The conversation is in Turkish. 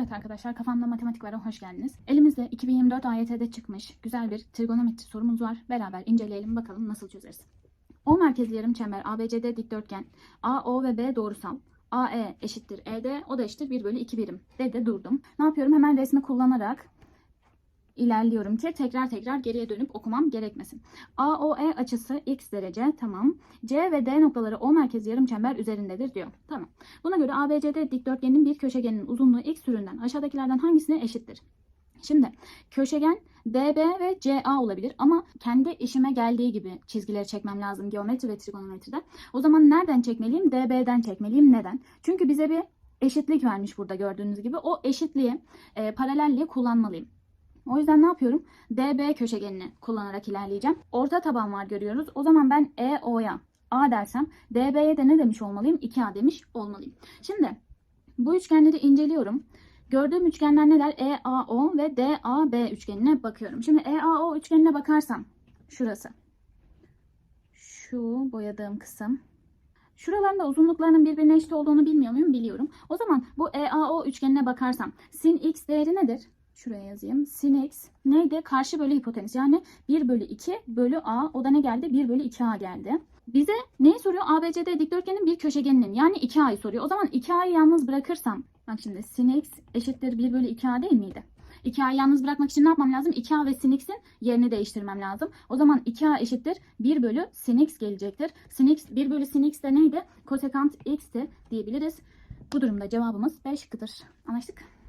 Evet arkadaşlar kafamda matematik var hoş geldiniz. Elimizde 2024 AYT'de çıkmış güzel bir trigonometri sorumuz var. Beraber inceleyelim bakalım nasıl çözeriz. O merkezli yarım çember ABCD dikdörtgen AO ve B doğrusal AE eşittir ED o da eşittir 1 bölü 2 birim. D'de durdum. Ne yapıyorum hemen resmi kullanarak ilerliyorum ki tekrar tekrar geriye dönüp okumam gerekmesin. AOE açısı x derece tamam. C ve D noktaları O merkezli yarım çember üzerindedir diyor. Tamam. Buna göre ABCD dikdörtgenin bir köşegeninin uzunluğu x türünden aşağıdakilerden hangisine eşittir? Şimdi köşegen DB ve CA olabilir ama kendi işime geldiği gibi çizgileri çekmem lazım geometri ve trigonometride. O zaman nereden çekmeliyim? DB'den çekmeliyim. Neden? Çünkü bize bir eşitlik vermiş burada gördüğünüz gibi. O eşitliği, e, paralelliği kullanmalıyım. O yüzden ne yapıyorum? DB köşegenini kullanarak ilerleyeceğim. Orta taban var görüyoruz. O zaman ben EO'ya A dersem DB'ye de ne demiş olmalıyım? 2A demiş olmalıyım. Şimdi bu üçgenleri inceliyorum. Gördüğüm üçgenler neler? EAO ve DAB üçgenine bakıyorum. Şimdi EAO üçgenine bakarsam şurası. Şu boyadığım kısım. Şuralarında uzunluklarının birbirine eşit olduğunu bilmiyor muyum? Biliyorum. O zaman bu EAO üçgenine bakarsam sin x değeri nedir? Şuraya yazayım. Sin neydi? Karşı bölü hipotenüs. Yani 1 bölü 2 bölü a. O da ne geldi? 1 bölü 2a geldi. Bize neyi soruyor? ABCD dikdörtgenin bir köşegeninin yani 2a'yı soruyor. O zaman 2a'yı yalnız bırakırsam bak şimdi sin x eşittir 1 bölü 2a değil miydi? 2a'yı yalnız bırakmak için ne yapmam lazım? 2a ve sin x'in yerini değiştirmem lazım. O zaman 2a eşittir 1 bölü sin x gelecektir. Sin x 1 bölü sin x de neydi? Kosekant x'ti diyebiliriz. Bu durumda cevabımız B şıkkıdır. Anlaştık?